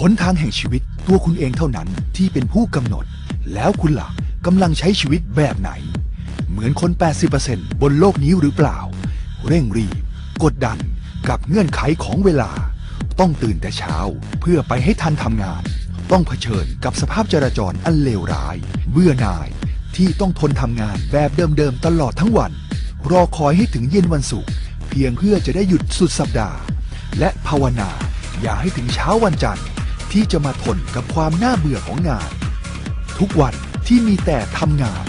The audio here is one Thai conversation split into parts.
หนทางแห่งชีวิตตัวคุณเองเท่านั้นที่เป็นผู้กำหนด แล้วคุณล่ะกำลังใช้ชีวิตแบบไหน เหมือนคน 80%บนโลกนี้หรือเปล่า เร่งรีบ กดดันกับเงื่อนไขของเวลา ต้องตื่นแต่เช้าเพื่อไปให้ทันทำงาน ต้องเผชิญกับสภาพจราจรอันเลวร้าย เบื่อหน่ายที่ต้องทนทำงานแบบเดิมๆตลอดทั้งวัน รอคอยให้ถึงเย็นวันศุกร์เพียงเพื่อจะได้หยุดสุดสัปดาห์ และภาวนาอย่าให้ถึงเช้าวันจันทร์ ที่จะมาทนกับความน่าเบื่อของงาน ทุกวันที่มีแต่ทำงาน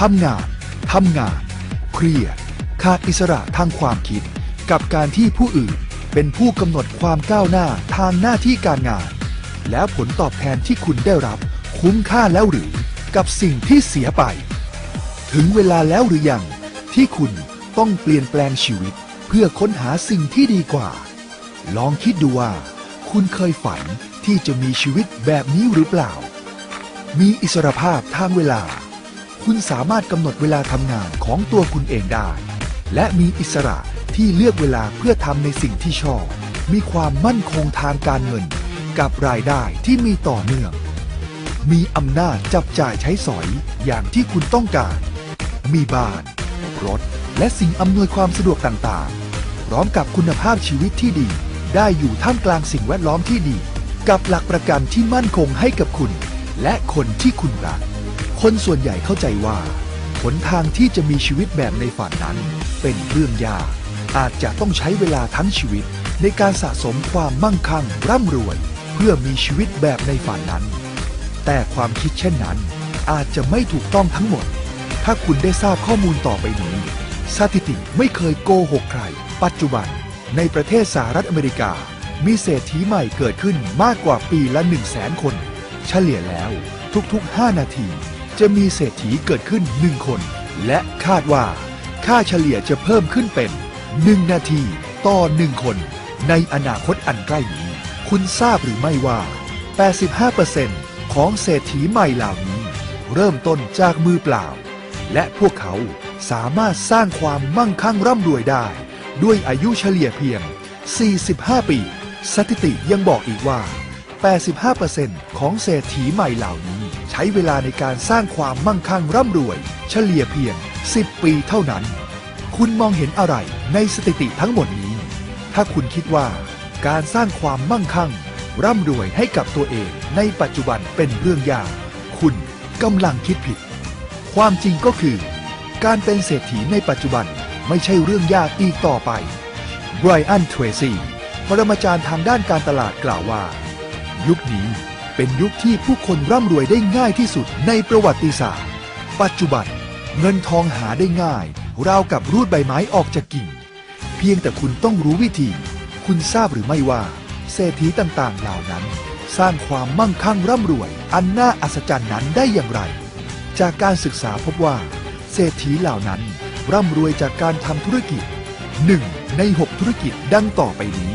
ทำงานทำงานเครียดขาดอิสระทางความคิด กับการที่ผู้อื่นเป็นผู้กำหนดความก้าวหน้าทางหน้าที่การงาน แล้วผลตอบแทนที่คุณได้รับ คุ้มค่าแล้วหรือกับสิ่งที่เสียไป ถึงเวลาแล้วหรือยัง ที่คุณต้องเปลี่ยนแปลงชีวิต เพื่อค้นหาสิ่งที่ดีกว่า ลองคิดดูว่า คุณเคยฝัน ที่จะมีชีวิตแบบนี้หรือเปล่า มีอิสรภาพทางเวลา คุณสามารถกำหนดเวลาทำงานของตัวคุณเองได้ และมีอิสระที่เลือกเวลาเพื่อทำในสิ่งที่ชอบ มีความมั่นคงทางการเงิน กับรายได้ที่มีต่อเนื่อง มีอำนาจจับจ่ายใช้สอยอย่างที่คุณต้องการ มีบ้าน รถ และสิ่งอำนวยความสะดวกต่างๆ พร้อมกับคุณภาพชีวิตที่ดี ได้อยู่ท่ามกลางสิ่งแวดล้อมที่ดี กับหลักประกันที่มั่นคงให้กับคุณ และคนที่คุณรัก คนส่วนใหญ่เข้าใจว่าหนทางที่จะมีชีวิตแบบในฝันนั้น เป็นเรื่องยาก อาจจะต้องใช้เวลาทั้งชีวิต ในการสะสมความมั่งคั่งร่ำรวย เพื่อมีชีวิตแบบในฝันนั้น แต่ความคิดเช่นนั้น อาจจะไม่ถูกต้องทั้งหมด ถ้าคุณได้ทราบข้อมูลต่อไปนี้ สถิติไม่เคยโกหกใคร ปัจจุบันในประเทศสหรัฐอเมริกา มีเศรษฐีใหม่เกิดขึ้นมากกว่าปีละ 1 0 0 0 0แสนคน เฉลี่ยแล้วทุกๆ 5 นาที จะมีเศรษฐีเกิดขึ้น 1 คน และคาดว่า ค่าเฉลี่ยจะเพิ่มขึ้นเป็น 1 นาทีต่อ 1 คน ในอนาคตอันใกล้นี้ คุณทราบหรือไม่ว่า 85%ของเศรษฐีใหม่เหล่านี้ เริ่มต้นจากมือเปล่า และพวกเขาสามารถสร้างความมั่งคั่งร่ำรวยได้ ด้วยอายุเฉลี่ยเพียง 45 ปี สถิติยังบอกอีกว่า 85%ของเศรษฐีใหม่เหล่านี้ ใช้เวลาในการสร้างความมั่งคั่งร่ำรวย เฉลี่ยเพียง 10 ปีเท่านั้น คุณมองเห็นอะไรในสถิติทั้งหมดนี้ ถ้าคุณคิดว่า การสร้างความมั่งคั่ง ร่ำรวยให้กับตัวเองในปัจจุบันเป็นเรื่องยาก คุณกำลังคิดผิด ความจริงก็คือ การเป็นเศรษฐีในปัจจุบันไม่ใช่เรื่องยากอีกต่อไปไบรอันเทรซี่ ปรมาจารย์ทางด้านการตลาดกล่าวว่า ยุคนี้เป็นยุคที่ผู้คนร่ำรวยได้ง่ายที่สุดในประวัติศาสตร์ ปัจจุบันเงินทองหาได้ง่าย ราวกับรูดใบไม้ออกจากกิ่ง เพียงแต่คุณต้องรู้วิธี คุณทราบหรือไม่ว่าเศรษฐีต่างๆ เหล่านั้น สร้างความมั่งคั่งร่ำรวย อันน่าอัศจรรย์นั้นได้อย่างไร จากการศึกษาพบว่า เศรษฐีเหล่านั้นร่ำรวยจากการทำธุรกิจ 1 ใน 6 ธุรกิจดังต่อไปนี้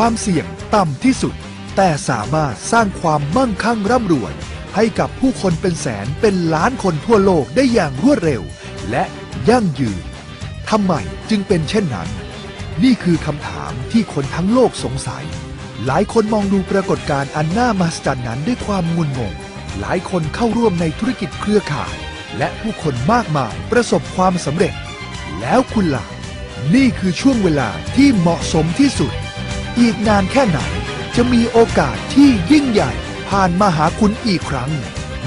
ความเสี่ยงต่ำที่สุด แต่สามารถสร้างความมั่งคั่งร่ำรวย ให้กับผู้คนเป็นแสนเป็นล้านคนทั่วโลกได้อย่างรวดเร็ว และยั่งยืนทำไมจึงเป็นเช่นนั้น นี่คือคำถามที่คนทั้งโลกสงสัย หลายคนมองดูปรากฏการณ์อันน่ามหัศจรรย์นั้นด้วยความงุนงง หลายคนเข้าร่วมในธุรกิจเครือข่าย และผู้คนมากมายประสบความสำเร็จ แล้วคุณล่ะ นี่คือช่วงเวลาที่เหมาะสมที่สุด อีกนานแค่ไหน จะมีโอกาสที่ยิ่งใหญ่ผ่านมาหาคุณอีกครั้ง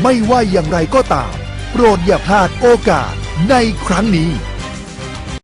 ไม่ว่าอย่างไรก็ตาม โปรดอย่าพลาดโอกาสในครั้งนี้